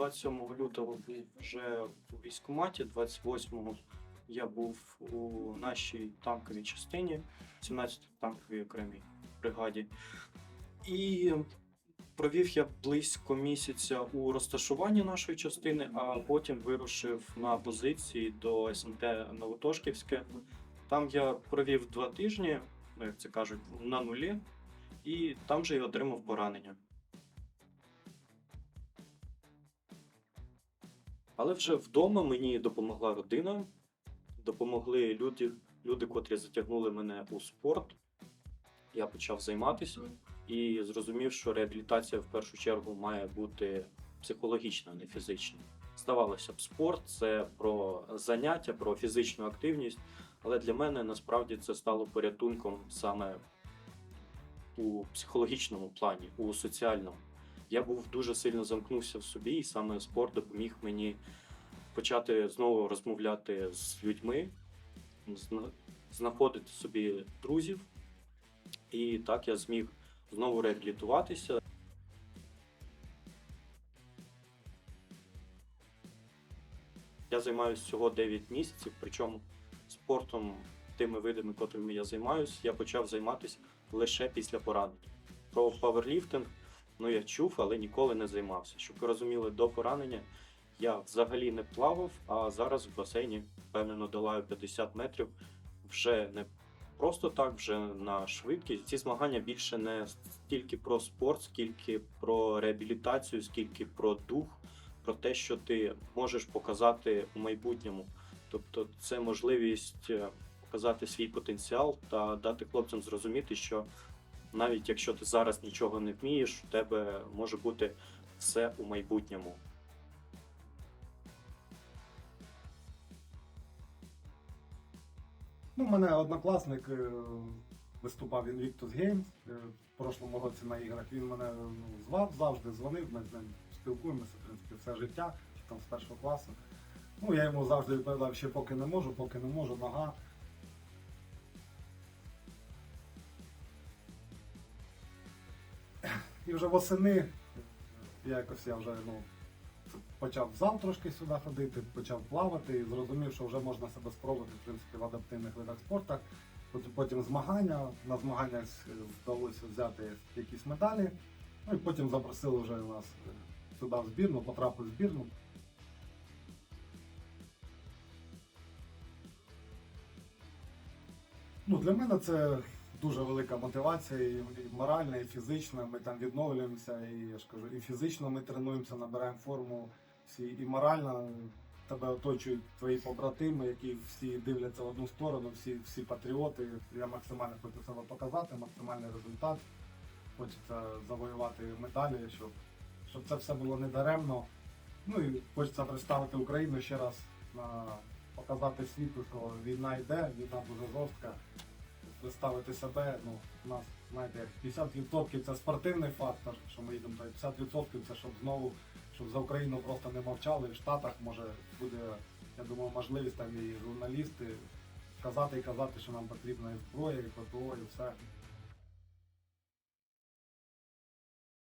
27 лютого вже у військкоматі, 28-го я був у нашій танковій частині, 17-й танковій окремій бригаді. І провів я близько місяця у розташуванні нашої частини, а потім вирушив на позиції до СМТ Новотошківське. Там я провів два тижні, ну як це кажуть, на нулі, і там же й отримав поранення. Але вже вдома мені допомогла родина, допомогли люди, люди, котрі затягнули мене у спорт. Я почав займатися і зрозумів, що реабілітація в першу чергу має бути психологічна, а не фізична. Здавалося б, спорт це про заняття, про фізичну активність, але для мене насправді це стало порятунком саме у психологічному плані, у соціальному. Я був дуже сильно замкнувся в собі, і саме спорт допоміг мені почати знову розмовляти з людьми, знаходити собі друзів. І так я зміг знову реабілітуватися. Я займаюся всього 9 місяців, причому спортом, тими видами, котрими я займаюся, я почав займатися лише після поранення. Про паверліфтинг ну я чув, але ніколи не займався. Щоб ви розуміли, до поранення я взагалі не плавав, а зараз в басейні впевнено долаю 50 метрів. Вже не просто так, вже на швидкість. Ці змагання більше не стільки про спорт, скільки про реабілітацію, скільки про дух, про те, що ти можеш показати у майбутньому. Тобто, це можливість е, показати свій потенціал та дати хлопцям зрозуміти, що навіть якщо ти зараз нічого не вмієш, у тебе може бути все у майбутньому. Ну, мене однокласник е, виступав Invictus Games е, в прошлому році на іграх. Він мене ну, звав завжди, дзвонив, ми з ним спілкуємося, в принципі, все життя, там з першого класу. Ну, я йому завжди відповідав, що поки не можу, поки не можу, нога. І вже восени якось я вже ну, почав в зал трошки сюди ходити, почав плавати і зрозумів, що вже можна себе спробувати в принципі в адаптивних видах спорту. Потім, змагання. На змаганнях вдалося взяти якісь медалі. Ну і потім запросили вже нас е, сюди в збірну, потрапив в збірну. Ну, для мене це дуже велика мотивація, і, моральна, і фізична. Ми там відновлюємося, і я ж кажу, і фізично ми тренуємося, набираємо форму, всі, і морально тебе оточують твої побратими, які всі дивляться в одну сторону, всі, всі патріоти. Я максимально хочу себе показати, максимальний результат. Хочеться завоювати медалі, щоб, щоб це все було не даремно. Ну і хочеться представити Україну ще раз на показати світу, що війна йде, війна дуже жорстка. Представити себе, ну, у нас, знаєте, 50% це спортивний фактор, що ми їдемо, то 50% це щоб знову, щоб за Україну просто не мовчали. В Штатах може буде, я думаю, можливість там і журналісти казати і казати, що нам потрібна і зброя, і ППО, і все.